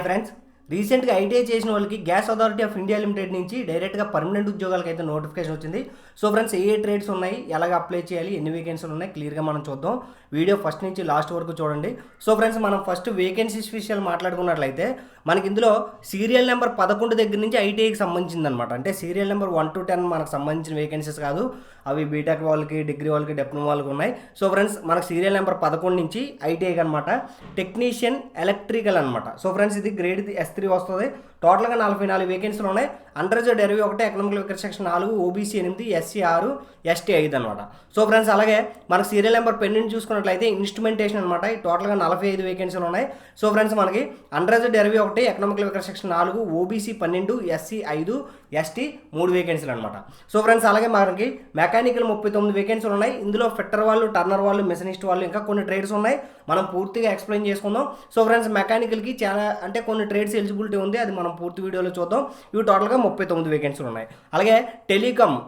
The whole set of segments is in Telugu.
ఫ్రెండ్స్ రీసెంట్గా ఐటీఐ చేసిన వాళ్ళకి gas authority of India limited నుంచి డైరెక్ట్గా పర్మనెంట్ ఉద్యోగాలకు అయితే నోటిఫికేషన్ వచ్చింది. సో ఫ్రెండ్స్ ఏ ట్రేడ్స్ ఉన్నాయి? ఎలాగ అప్లై చేయాలి? ఎన్ని వేకెన్సీలు ఉన్నాయి? క్లియర్గా మనం చూద్దాం. వీడియో ఫస్ట్ నుంచి లాస్ట్ వరకు చూడండి. సో ఫ్రెండ్స్ మనం ఫస్ట్ వేకెన్సీస్ విషయాలు మాట్లాడుకున్నట్లయితే మనకి ఇందులో సీరియల్ నెంబర్ పదకొండు దగ్గర నుంచి ఐటీఐకి సంబంధించింది అనమాట అంటే serial number one two ten మనకు సంబంధించిన వేకెన్సీస్ కాదు. అవి బీటెక్ వాళ్ళకి డిగ్రీ వాళ్ళకి డిప్లొమా వాళ్ళకి ఉన్నాయి. సో ఫ్రెండ్స్ మనకు సీరియల్ నెంబర్ పదకొండు నుంచి ఐటీఐకి అనమాట టెక్నీషియన్ ఎలక్ట్రికల్ అనమాట సో ఫ్రెండ్స్ ఇది గ్రేడ్ ఎస్ వస్తుంది. టోటల్గా నలభై నాలుగు వేకెన్సీలు ఉన్నాయి. అండర్ ఇరవై ఒకటి ఎకనామిక్ వెకర్ సెక్షన్ నాలుగు ఓబీసీ ఎనిమిది ఎస్సీ ఆరు ఎస్టీ ఐదు అనమాట సో ఫ్రెండ్స్ అలాగే మనకు సీరియల్ నెంబర్ పెండింగ్ చూసుకున్నట్లయితే ఇన్స్ట్రుమెంటేషన్ అనమాట ఈ టోటల్గా నలభై ఐదు వేకెన్సీలు ఉన్నాయి. సో ఫ్రెండ్స్ మనకి అండర్ ఇరవై ఒకటి ఎకనామిక్ వెకర్ సెక్షన్ నాలుగు ఓబీసీ పన్నెండు ఎస్సీ ఐదు ఎస్టీ మూడు వేకెన్సీలు అనమాట సో ఫ్రెండ్స్ అలాగే మనకి మెకానికల్ ముప్పై తొమ్మిది వేకెన్సీలు ఉన్నాయి. ఇందులో ఫిట్టర్ వాళ్ళు టర్నర్ వాళ్ళు మెషనిస్ట్ వాళ్ళు ఇంకా కొన్ని ట్రేడ్స్ ఉన్నాయి. మనం పూర్తిగా ఎక్స్ప్లెయిన్ చేసుకుందాం. సో ఫ్రెండ్స్ మెకానికల్కి చాలా అంటే కొన్ని ట్రేడ్స్ ఎలిజిబిలిటీ ఉంది. అది మనం పూర్తి వీడియోలో చూద్దాం. ఇవి టోటల్గా ముప్పై తొమ్మిది వేకెన్సీలు ఉన్నాయి. అలాగే టెలికామ్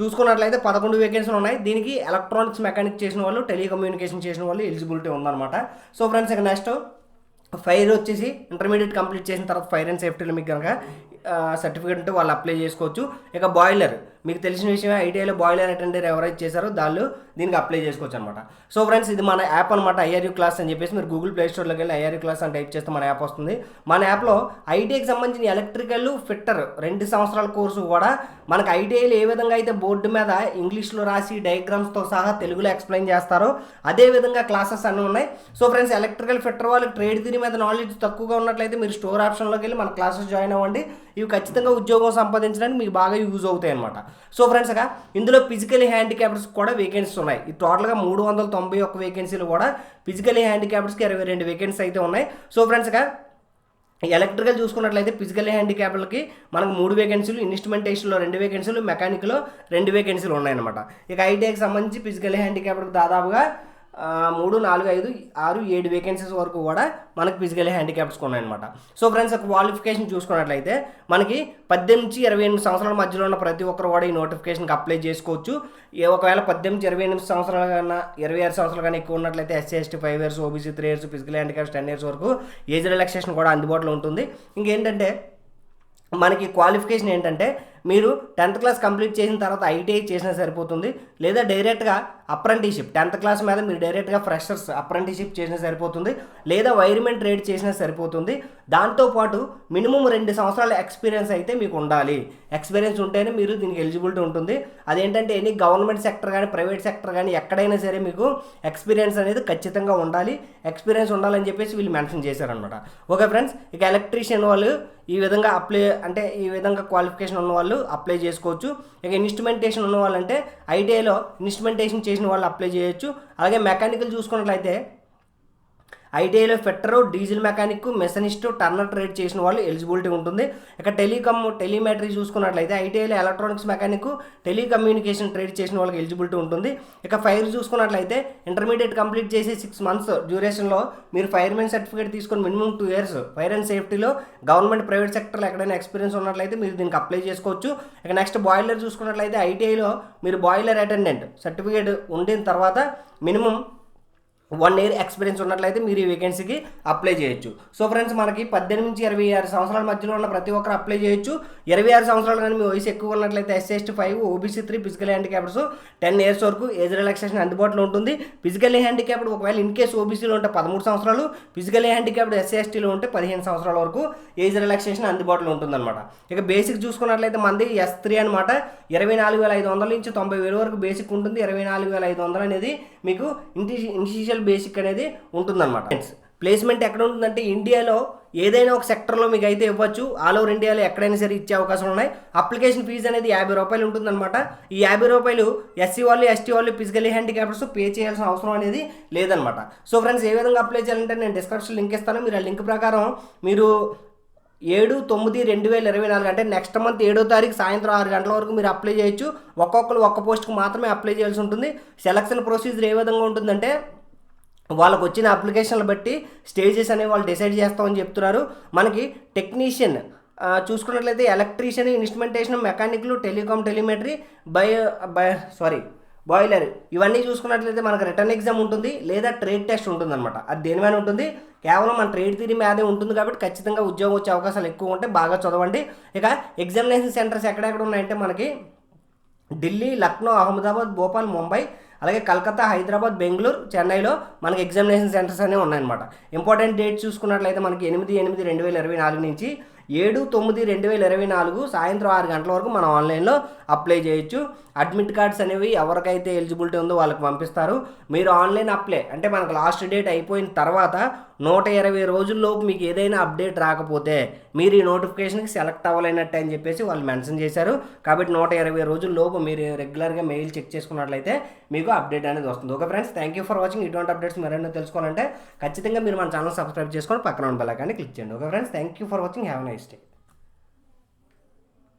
చూసుకున్నట్లయితే పదకొండు వేకెన్సీలు ఉన్నాయి. దీనికి ఎలక్ట్రానిక్స్ మెకానిక్ చేసిన వాళ్ళు టెలికమ్యూనికేషన్ చేసిన వాళ్ళు ఎలిజిబిలిటీ ఉందన్నమాట. సో ఫ్రెండ్స్ ఇక నెక్స్ట్ ఫైర్ వచ్చేసి ఇంటర్మీడియట్ కంప్లీట్ చేసిన తర్వాత ఫైర్ అండ్ సేఫ్టీలో మీకు కనుక సర్టిఫికేట్ ఉంటే వాళ్ళు అప్లై చేసుకోవచ్చు. ఇక బాయిలర్ మీకు తెలిసిన విషయమే ఐటీఐలో బాయిలర్ అటెండర్ ఎవరైతే చేశారో దానిలో దీనికి అప్లై చేసుకోవచ్చు అనమాట సో ఫ్రెండ్స్ ఇది మన యాప్ అనమాట ఐఆర్యూ క్లాస్ అని చెప్పేసి మీరు గూగుల్ ప్లే స్టోర్లోకి వెళ్ళి ఐఆర్యూ క్లాస్ అని టైప్ చేస్తే మన యాప్ వస్తుంది. మన యాప్లో ఐటీఐకి సంబంధించిన ఎలక్ట్రికల్ ఫిట్టర్ రెండు సంవత్సరాల కోర్సు కూడా మనకు ఐటీఐలో ఏ విధంగా అయితే బోర్డు మీద ఇంగ్లీష్లో రాసి డయాగ్రామ్స్తో సహా తెలుగులో ఎక్స్ప్లెయిన్ చేస్తారో అదే విధంగా క్లాసెస్ అన్నీ ఉన్నాయి. సో ఫ్రెండ్స్ ఎలక్ట్రికల్ ఫిట్టర్ వాళ్ళకి ట్రేడ్ దీని మీద నాలెడ్జ్ తక్కువగా ఉన్నట్లయితే మీరు స్టోర్ ఆప్షన్లోకి వెళ్ళి మన క్లాసెస్ జాయిన్ అవ్వండి. ఇవి ఖచ్చితంగా ఉద్యోగం సంపాదించడానికి మీకు బాగా యూజ్ అవుతాయి అనమాట సో ఫ్రెండ్స్ అగా ఇందులో ఫిజికలీ హ్యాండిక్యాప్డ్స్ కూడా వేకెన్సీస్ ఉన్నాయి. ఈ టోటల్గా మూడు వందల తొంభై ఒక్క వేకెన్సీలు కూడా ఫిజికలీ హ్యాండిక్యాప్డ్స్కి ఇరవై రెండు వేకెన్సీ అయితే ఉన్నాయి. సో ఫ్రెండ్స్గా ఎలక్ట్రికల్ చూసుకున్నట్లయితే ఫిజికల్ హ్యాండిక్యాప్లకి మనకు మూడు వేకెన్సీలు ఇన్స్ట్రుమెంటేషన్లో రెండు వేకెన్సీలు మెకానిక్లో రెండు వేకెన్సీలు ఉన్నాయన్నమాట ఇక ఐటీఐకి సంబంధించి ఫిజికల్ హ్యాండిక్యాప్లకు దాదాపుగా మూడు నాలుగు ఐదు ఆరు ఏడు వేకెన్సీస్ వరకు కూడా మనకు ఫిజికల్ హ్యాండిక్యాప్స్ ఉన్నాయన్నమాట. సో ఫ్రెండ్స్ క్వాలిఫికేషన్ చూసుకున్నట్లయితే మనకి పద్దెనిమిది నుంచి ఇరవై ఎనిమిది సంవత్సరాల మధ్యలో ఉన్న ప్రతి ఒక్కరు కూడా ఈ నోటిఫికేషన్కి అప్లై చేసుకోవచ్చు. ఒకవేళ పద్దెనిమిది ఇరవై ఎనిమిది సంవత్సరాల కన్నా ఇరవై ఆరు సంవత్సరాల కన్నా ఎక్కువ ఉన్నట్లయితే SC ST five years OBC three years physical handicaps ten years వరకు ఏజ్ రిలాక్సేషన్ కూడా అందుబాటులో ఉంటుంది. ఇంకేంటంటే మనకి క్వాలిఫికేషన్ ఏంటంటే మీరు టెన్త్ క్లాస్ కంప్లీట్ చేసిన తర్వాత ఐటీఐ చేసినా సరిపోతుంది. లేదా డైరెక్ట్గా అప్రెంటిషిప్. టెన్త్ క్లాస్ మీద మీరు డైరెక్ట్గా ఫ్రెషర్స్ అప్రెంటిషిప్ చేసినా సరిపోతుంది. లేదా వైర్మెంట్ ట్రేడ్ చేసినా సరిపోతుంది. దాంతోపాటు మినిమం రెండు సంవత్సరాల ఎక్స్పీరియన్స్ అయితే మీకు ఉండాలి. ఎక్స్పీరియన్స్ ఉంటేనే మీరు దీనికి ఎలిజిబిలిటీ ఉంటుంది. అదేంటంటే ఎనీ గవర్నమెంట్ సెక్టర్ కానీ ప్రైవేట్ సెక్టర్ కానీ ఎక్కడైనా సరే మీకు ఎక్స్పీరియన్స్ అనేది ఖచ్చితంగా ఉండాలి. ఎక్స్పీరియన్స్ ఉండాలని చెప్పేసి వీళ్ళు మెన్షన్ చేశారనమాట ఓకే ఫ్రెండ్స్ ఇక ఎలక్ట్రీషియన్ వాళ్ళు ఈ విధంగా అప్లై అంటే ఈ విధంగా క్వాలిఫికేషన్ ఉన్న వాళ్ళు అప్లై చేసుకోవచ్చు. ఇక ఇన్స్ట్రుమెంటేషన్ ఉన్న వాళ్ళంటే ఐటీఐలో ఇన్స్ట్రుమెంటేషన్ చేసిన వాళ్ళు అప్లై చేయొచ్చు. అలాగే మెకానికల్ చూసుకున్నట్లయితే ఐటీఐలో fitter diesel mechanic machinist turner trade చేసిన వాళ్ళు ఎలిజిబిలిటీ ఉంటుంది. ఇక టెలికామ్ టెలిమెట్రీ చూసుకున్నట్లయితే ఐటీఐలో ఎలక్ట్రానిక్స్ మెకానిక్ టెలికమ్యూనికేషన్ ట్రేడ్ చేసిన వాళ్ళకి ఎలిజిబిలిటీ ఉంటుంది. ఇక ఫైర్ చూసుకున్నట్లయితే ఇంటర్మీడియట్ కంప్లీట్ చేసి సిక్స్ మంత్స్ డ్యూరేషన్లో మీరు ఫైర్మెన్ సర్టిఫికేట్ తీసుకొని minimum two years fire and సేఫ్టీలో government private సెక్టర్లో ఎక్కడైనా ఎక్స్పీరియన్స్ ఉన్నట్లయితే మీరు దీనికి అప్లై చేసుకోవచ్చు. ఇక నెక్స్ట్ బాయిలర్ చూసుకున్నట్లయితే ఐటీఐలో మీరు బాయిలర్ అటెండెంట్ సర్టిఫికేట్ ఉండిన తర్వాత మినిమం వన్ ఇయర్ ఎక్స్పీరియన్స్ ఉన్నట్లయితే మీరు ఈ వేకెన్సీకి అప్లై చేయొచ్చు. సో ఫ్రెండ్స్ మనకి పద్దెనిమిది నుంచి ఇరవై ఆరు సంవత్సరాల మధ్యలో ఉన్న ప్రతి ఒక్కరు అప్లై చేయొచ్చు. ఇరవై ఆరు సంవత్సరాలు కానీ మీ వయసు ఎక్కువ ఉన్నట్లయితే SST five OBC three physical handicappeds ten years వరకు ఏజ్ రిలాక్సేషన్ అందుబాటులో ఉంటుంది. ఫిజికల్ హ్యాండిక్యాప్డ్ ఒకవేళ ఇన్ కేసు ఓబీసీలో ఉంటే పదమూడు సంవత్సరాలు ఫిజికల్ హ్యాండిక్యాప్డ్ ఎస్సీఎస్టీలో ఉంటే పదిహేను సంవత్సరాల వరకు ఏజ్ రిలాక్సేషన్ అందుబాటులో ఉంటుందన్నమాట. ఇక బేసిక్ చూసుకున్నట్లయితే మంది ఎస్ త్రీ అనమాట ఇరవై నాలుగు వేల ఐదు వందల నుంచి తొంభై వేల వరకు బేసిక్ ఉంటుంది. ఇరవై నాలుగు వేల ఐదు వందలు అనేది మీకు ఇన్స్టిట్యూషన్ ఫైనాన్షియల్ బేసిక్ అనేది ఉంటుందన్నమాట. ప్లేస్మెంట్ ఎక్కడ ఉంటుందంటే ఇండియాలో ఏదైనా ఒక సెక్టర్లో మీకు అయితే ఇవ్వచ్చు. ఆల్ ఓవర్ ఇండియాలో ఎక్కడైనా సరే ఇచ్చే అవకాశం ఉన్నాయి. అప్లికేషన్ ఫీజు అనేది యాభై రూపాయలు ఉంటుందన్నమాట. ఈ యాభై రూపాయలు ఎస్సీ వాళ్ళు ఎస్టీ వాళ్ళు ఫిజికలీ హ్యాండిక్యాప్స్ పే చేయాల్సిన అవసరం అనేది లేదనమాట సో ఫ్రెండ్స్ ఏ విధంగా అప్లై చేయాలంటే నేను డిస్క్రిప్షన్ లింక్ ఇస్తాను. మీరు ఆ లింక్ ప్రకారం మీరు ఏడు తొమ్మిది రెండు వేల ఇరవై నాలుగు అంటే నెక్స్ట్ మంత్ ఏడో తారీఖు సాయంత్రం ఆరు గంటల వరకు మీరు అప్లై చేయొచ్చు. ఒక్కొక్కరు ఒక్క పోస్ట్కి మాత్రమే అప్లై చేయాల్సి ఉంటుంది. సెలక్షన్ ప్రొసీజర్ ఏ విధంగా ఉంటుందంటే వాళ్ళకు వచ్చిన అప్లికేషన్లు బట్టి స్టేజెస్ అనేవి వాళ్ళు డిసైడ్ చేస్తామని చెప్తున్నారు. మనకి టెక్నీషియన్ చూసుకున్నట్లయితే electrician instrumentation మెకానిక్లు telecom telemetry bio bio sorry boiler ఇవన్నీ చూసుకున్నట్లయితే మనకు రిటర్న్ ఎగ్జామ్ ఉంటుంది లేదా ట్రేడ్ టెస్ట్ ఉంటుంది అనమాట అది దేని ఉంటుంది? కేవలం మన ట్రేడ్ థిరీ మీదే ఉంటుంది కాబట్టి ఖచ్చితంగా ఉద్యోగం వచ్చే అవకాశాలు ఎక్కువ ఉంటే బాగా చదవండి. ఇక ఎగ్జామినేషన్ సెంటర్స్ ఎక్కడెక్కడ ఉన్నాయంటే మనకి ఢిల్లీ లక్నో అహ్మదాబాద్ భోపాల్ ముంబై అలాగే కలకత్తా హైదరాబాద్ బెంగళూరు చెన్నైలో మనకి ఎగ్జామినేషన్ సెంటర్స్ అనేవి ఉన్నాయన్నమాట. ఇంపార్టెంట్ డేట్ చూసుకున్నట్లయితే మనకి ఎనిమిది ఎనిమిది రెండు వేల ఇరవై నాలుగు నుంచి ఏడు తొమ్మిది రెండు వేల ఇరవై నాలుగు సాయంత్రం ఆరు గంటల వరకు మనం ఆన్లైన్లో అప్లై చేయొచ్చు. అడ్మిట్ కార్డ్స్ అనేవి ఎవరికైతే ఎలిజిబిలిటీ ఉందో వాళ్ళకి పంపిస్తారు. మీరు ఆన్లైన్ అప్లై అంటే మనకు లాస్ట్ డేట్ అయిపోయిన తర్వాత నూట ఇరవై రోజుల్లోపు మీకు ఏదైనా అప్డేట్ రాకపోతే మీరు ఈ నోటిఫికేషన్కి సెలెక్ట్ అవ్వలేనట్టు అని చెప్పేసి వాళ్ళు మెన్షన్ చేశారు. కాబట్టి నూట ఇరవై రోజుల్లోపు మీరు రెగ్యులర్గా మెయిల్ చెక్ చేసుకున్నట్లయితే మీకు అప్డేట్ అనేది వస్తుంది. Okay friends thank you for watching. ఇటువంటి అప్డేట్స్ మరెన్నో తెలుసుకోవాలంటే ఖచ్చితంగా మీరు మన ఛానల్ సబ్స్క్రైబ్ చేసుకొని పక్కన ఉన్న బెల్ క్లిక్ చేయండి. Okay friends thank you for watching. Have nice state.